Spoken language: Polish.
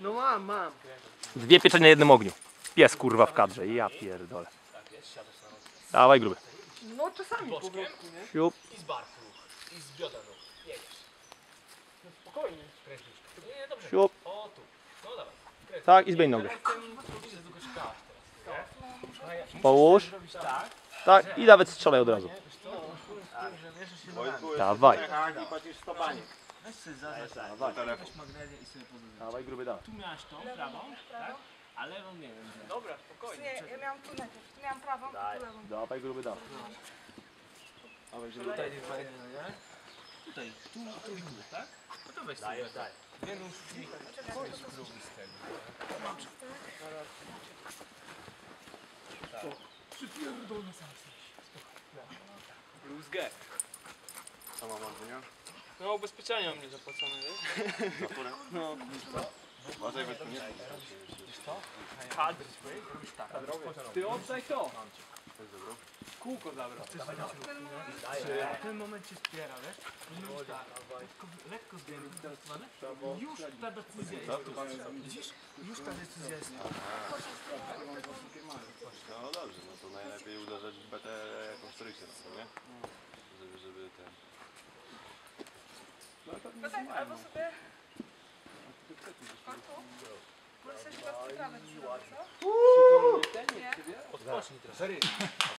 No mam, mam. Dwie pieczenie na jednym ogniu. Pies kurwa w kadrze, ja pierdolę. Dawaj gruby. No czasami po prostu, nie? Siup. I z barku. I z ruch. Jedziesz. No spokojnie. Kręcisz. Nie, dobrze. Siup. O, tu. No dawaj. Kręć. Tak i zbej nogę. Czekałaś teraz. nie? Połóż. Tak, Tak i nawet strzelaj od razu. Dawaj. i płacisz 100 bani. Weź sobie zaraz. Dawaj. Weź magnezję i sobie. Dawaj gruby dawaj. Tu miałaś tą prawą, tak? A lewą nie wiem. gdzie. Dobra, spokojnie. Nie, ja miałam tu najpierw. Tu miałam prawą, a tu lewą. Dawaj gruby dawaj. Tutaj nie fajnie, no nie? Tutaj, tu, tu i tu, tak? No to weź sobie. Daj. Dwie nóżki. Weź spróbuj z tego. Plus G. Co mam Antonio? No ubezpieczenie mam nie zapłacone, wiesz? No. Uważaj, weź tu nie Kadr. Ty oddaj to. Kółko zabrał. W tym momencie wspiera, wiesz? Już tak. Lekko, lekko zdenerwowane. Już ta decyzja jest. Widzisz? Już ta decyzja jest tu. No dobrze, no to najlepiej uderzać w BT jakąś trójkę, no nie? Żeby, żeby ten... No tak, albo sobie... O tu? Bo sobie chyba w trawę trzymam, co? Odpocznij teraz.